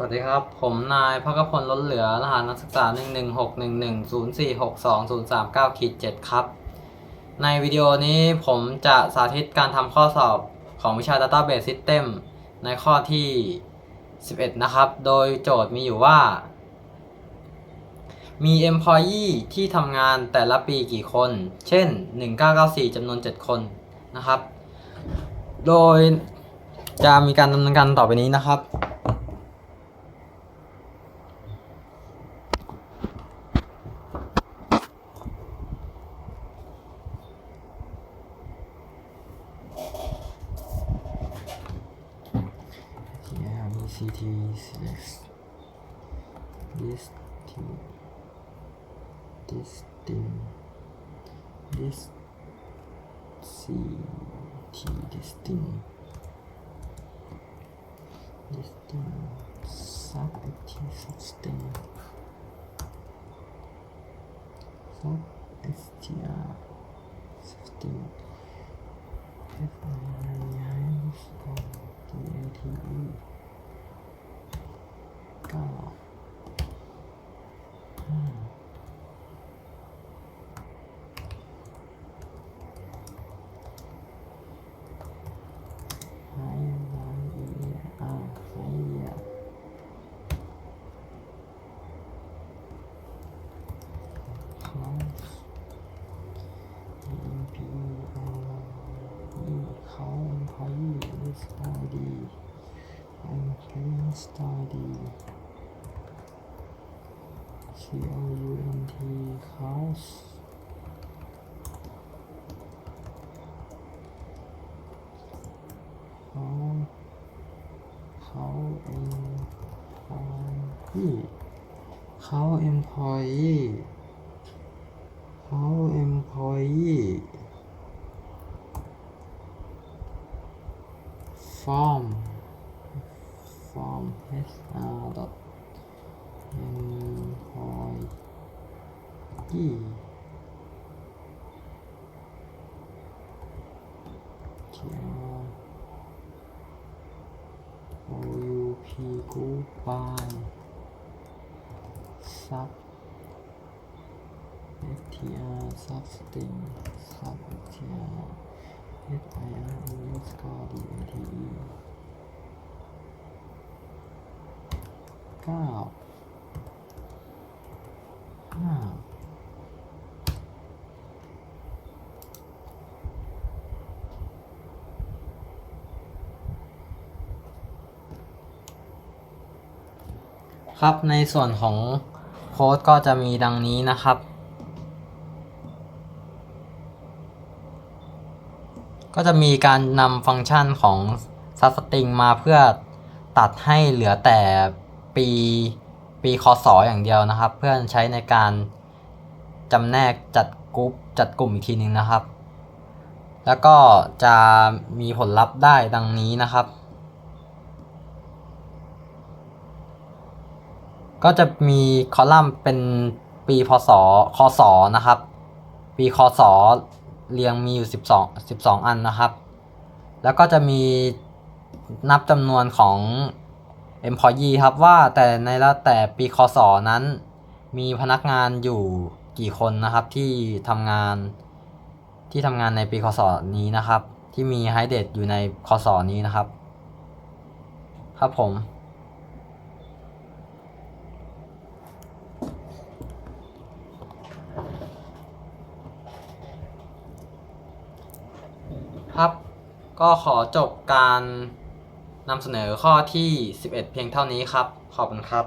สวัสดีครับ ผมนายพักพลล้นเหลือ รหัสนักศึกษา 1 1 6 1 1 0 4 6 2 0 3 9ขีด7ครับ ในวิดีโอนี้ผมจะสาธิตการทำข้อสอบของวิชา Database System ในข้อที่ 11 นะครับ โดยโจทย์มีอยู่ว่า มี employee ที่ทำงานแต่ละปีกี่คน เช่น 1994จำนวน 7 คนนะครับ โดยจะมีการดำเนินการต่อไปนี้นะครับ VCT select this T this thing this C T this thing this thing sub T sustain sub str sustain F I I D A T E I'm playing study C O U N T house เขาเขาเอ็มพอยเขา employee เขา employee employee TR OUP group by sub FTR substring sub FTR FIR underscore DATE เก้าห้า ครับในส่วนของโค้ดก็จะมีดังนี้นะครับ ก็จะมีการนำฟังก์ชันของ substring มาเพื่อตัดให้เหลือแต่ปีปีคศอย่างเดียวนะครับ เพื่อใช้ในการจำแนกจัดกรุ๊ปจัดกลุ่มอีกทีหนึงนะครับ แล้วก็จะมีผลลัพธ์ได้ดังนี้นะครับ ก็จะมีคอลัมน์เป็นปีพศคศนะครับ ปีคศเรียงมีอยู่ 12 12 อันนะครับ แล้วก็จะมีนับจำนวนของ employee ครับว่าแต่ในละแต่ปีคศนั้น มีพนักงานอยู่กี่คนนะครับที่ทำงานที่ทำงานในปีคศนี้นะครับ ที่มี high date อยู่ในคศนี้นะครับ ครับผม ครับ ก็ขอจบการนำเสนอข้อที่ 11 เพียงเท่านี้ครับ ขอบคุณครับ